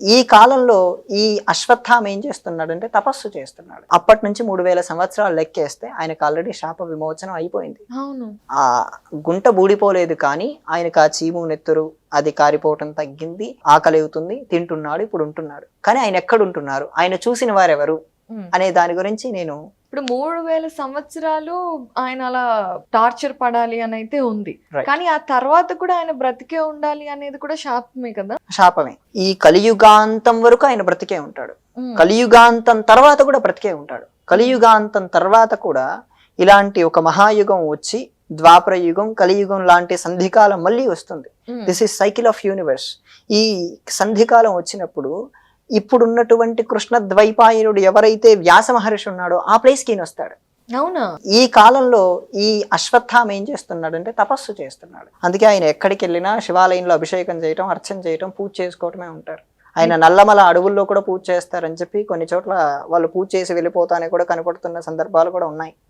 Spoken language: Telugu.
ఈ కాలంలో ఈ అశ్వత్థామ ఏం చేస్తున్నాడు అంటే తపస్సు చేస్తున్నాడు. అప్పటి నుంచి మూడు వేల సంవత్సరాలు లెక్కేస్తే ఆయనకు ఆల్రెడీ శాప విమోచనం అయిపోయింది. అవును. ఆ గుంట బూడిపోలేదు కానీ ఆయనకు ఆ చీము నెత్తురు అది కారిపోవటం తగ్గింది ఆకలి అవుతుంది తింటున్నాడు ఇప్పుడు ఉంటున్నాడు. కానీ ఆయన ఎక్కడ ఉంటున్నారు? ఆయన చూసిన వారెవరు. అనే దాని గురించి నేను ఇప్పుడు మూడు వేల సంవత్సరాలు ఆయన అలా టార్చర్ పడాలి అని అయితే ఉంది. కానీ ఆ తర్వాత కూడా ఆయన బ్రతికే ఉండాలి అనేది కూడా శాపమే కదా? శాపమే. ఈ కలియుగాంతం వరకు ఆయన బ్రతికే ఉంటాడు. కలియుగాంతం తర్వాత కూడా బ్రతికే ఉంటాడు. కలియుగాంతం తర్వాత కూడా ఇలాంటి ఒక మహాయుగం వచ్చి ద్వాపర యుగం కలియుగం లాంటి సంధికాలం మళ్ళీ వస్తుంది. This is cycle of universe ఈ సంధికాలం వచ్చినప్పుడు ఇప్పుడున్నటువంటి కృష్ణ ద్వైపాయనుడు ఎవరైతే వ్యాస మహర్షి ఉన్నాడో ఆ ప్లేస్కి ఈయన వస్తాడు. అవునా? ఈ కాలంలో ఈ అశ్వత్థామ ఏం చేస్తున్నాడు అంటే తపస్సు చేస్తున్నాడు. అందుకే ఆయన ఎక్కడికి వెళ్ళినా శివాలయంలో అభిషేకం చేయటం అర్చన చేయటం పూజ చేసుకోవటమే ఉంటారు. ఆయన నల్లమల అడవుల్లో కూడా పూజ చేస్తారని చెప్పి కొన్ని చోట్ల వాళ్ళు పూజ చేసి వెళ్ళిపోతానే కూడా కనపడుతున్న సందర్భాలు కూడా ఉన్నాయి.